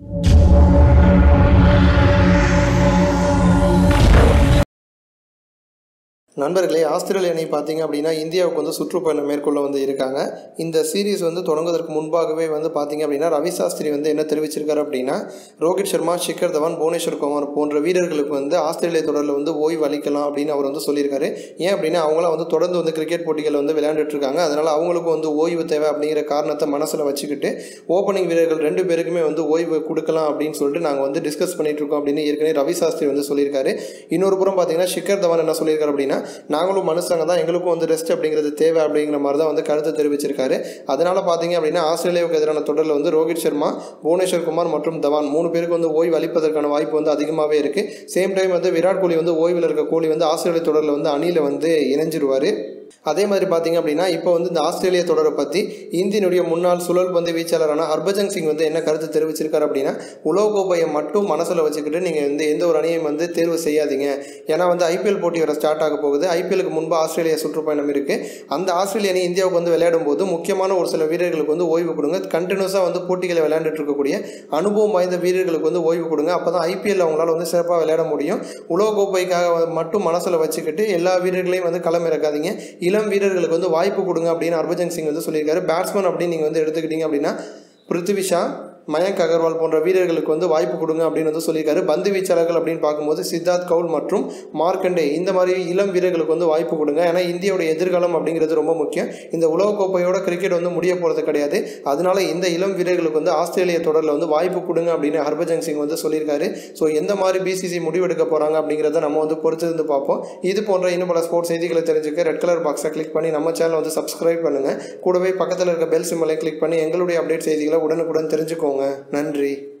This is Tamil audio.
you நண்பர்களே ஆஸ்திரேலிய அணி பார்த்தீங்க அப்படின்னா இந்தியாவுக்கு வந்து சுற்றுப்பயணம் மேற்கொள்ள வந்து இருக்காங்க. இந்த சீரீஸ் வந்து தொடங்குவதற்கு முன்பாகவே வந்து பார்த்தீங்க அப்படின்னா ரவி சாஸ்திரி வந்து என்ன தெரிவிச்சிருக்காரு அப்படின்னா ரோஹித் சர்மா ஷிக்கர் தவான் புவனேஸ்வர் குமார் போன்ற வீரர்களுக்கு வந்து ஆஸ்திரேலிய தொடரில் வந்து ஓய்வு அளிக்கலாம் அப்படின்னு அவர் வந்து சொல்லியிருக்காரு. ஏன் அப்படின்னா அவங்களாம் வந்து தொடர்ந்து வந்து கிரிக்கெட் போட்டிகள் வந்து விளையாண்டுட்டு இருக்காங்க. அதனால் அவங்களுக்கும் வந்து ஓய்வு தேவை அப்படிங்கிற காரணத்தை மனசில் வச்சுக்கிட்டு ஓப்பனிங் வீரர்கள் ரெண்டு பேருக்குமே வந்து ஓய்வு கொடுக்கலாம் அப்படின்னு சொல்லிட்டு நாங்கள் வந்து டிஸ்கஸ் பண்ணிட்டு இருக்கோம் அப்படின்னு ஏற்கனவே ரவி சாஸ்திரி வந்து சொல்லியிருக்காரு. இன்னொரு புறம் பார்த்தீங்கன்னா ஷிக்கர் தவான் என்ன சொல்லியிருக்காரு அப்படின்னா நாங்களும் மனுஷங்க தான் எங்களுக்கும் வந்து ரெஸ்ட் அப்படிங்கிறது தேவை அப்படிங்கிற மாதிரி தான் வந்து கருத்து தெரிவிச்சிருக்காரு. அதனால் பார்த்தீங்க அப்படின்னா ஆஸ்திரேலியாவுக்கு எதிரான தொடரில் வந்து ரோஹித் சர்மா புவனேஸ்வர் குமார் மற்றும் தவான் மூணு பேருக்கு வந்து ஓய்வு அளிப்பதற்கான வாய்ப்பு வந்து அதிகமாகவே இருக்குது சேம் டைம் வந்து விராட் கோலி வந்து ஓய்வில் இருக்க கோலி வந்து ஆஸ்திரேலிய தொடரில் வந்து அணியில் வந்து இணைஞ்சிருவார். அதே மாதிரி பார்த்தீங்க அப்படின்னா இப்போ வந்து இந்த ஆஸ்திரேலிய தொடரை பற்றி இந்தியனுடைய முன்னாள் சுழல் பந்து வீச்சாளரான ஹர்பஜன் சிங் வந்து என்ன கருத்து தெரிவிச்சிருக்காரு அப்படின்னா உலோகோபையை மட்டும் மனசில் வச்சுக்கிட்டு நீங்கள் வந்து எந்த ஒரு அணியையும் வந்து தேர்வு செய்யாதீங்க. ஏன்னா வந்து ஐபிஎல் போட்டி வர ஸ்டார்ட் ஆக போகுது. ஐபிஎலுக்கு முன்பு ஆஸ்திரேலியா சுற்றுப்பயணம் இருக்குது அந்த ஆஸ்திரேலிய அணி இந்தியாவுக்கு வந்து விளையாடும் போது முக்கியமான ஒரு சில வீரர்களுக்கு வந்து ஓய்வு கொடுங்க. கண்டினியூஸாக வந்து போட்டிகளை விளையாண்டுட்டு இருக்கக்கூடிய அனுபவம் வாய்ந்த வீரர்களுக்கு வந்து ஓய்வு கொடுங்க. அப்போ தான் ஐபிஎல் அவங்களால வந்து சிறப்பாக விளையாட முடியும். உலகக்கோப்பைக்காக மட்டும் மனசில் வச்சுக்கிட்டு எல்லா வீரர்களையும் வந்து களம் இறக்காதீங்க இளம் வீரர்களுக்கு வந்து வாய்ப்பு கொடுங்க அப்படின்னு ஹர்பஜன் சிங் வந்து சொல்லியிருக்காரு. பேட்ஸ்மேன் அப்படின்னு நீங்கள் வந்து எடுத்துக்கிட்டீங்க அப்படின்னா பிருத்திவிஷா மயங்க் அகர்வால் போன்ற வீரர்களுக்கு வந்து வாய்ப்பு கொடுங்க அப்படின்னு வந்து சொல்லியிருக்காரு. பந்து வீச்சாளர்கள் அப்படின்னு பார்க்கும்போது சித்தார்த் கவுல் மற்றும் மார்க்கண்டே இந்த மாதிரி இளம் வீரர்களுக்கு வந்து வாய்ப்பு கொடுங்க. ஏன்னா இந்தியாவோட எதிர்காலம் அப்படிங்கிறது ரொம்ப முக்கியம். இந்த உலகக்கோப்பையோட கிரிக்கெட் வந்து முடிய போகிறது கிடையாது. அதனால இந்த இளம் வீரர்களுக்கு வந்து ஆஸ்திரேலிய தொடரில் வந்து வாய்ப்பு கொடுங்க அப்படின்னு ஹர்பஜன் சிங் வந்து சொல்லியிருக்காரு. ஸோ எந்த மாதிரி பிசிசி முடிவெடுக்க போகிறாங்க அப்படிங்கிறத நம்ம வந்து பொறுத்திருந்து பார்ப்போம். இது போன்ற இன்னும் பல ஸ்போர்ட்ஸ் செய்திகளை தெரிஞ்சுக்க ரெட் கலர் பாக்ஸை கிளிக் பண்ணி நம்ம சேனலை வந்து சப்ஸ்கிரைப் பண்ணுங்கள் கூடவே பக்கத்தில் இருக்க பெல் சிம்மலை கிளிக் பண்ணி எங்களுடைய அப்டேட் செய்திகளை உடனுக்குடன் தெரிஞ்சுக்கோங்க. நன்றி.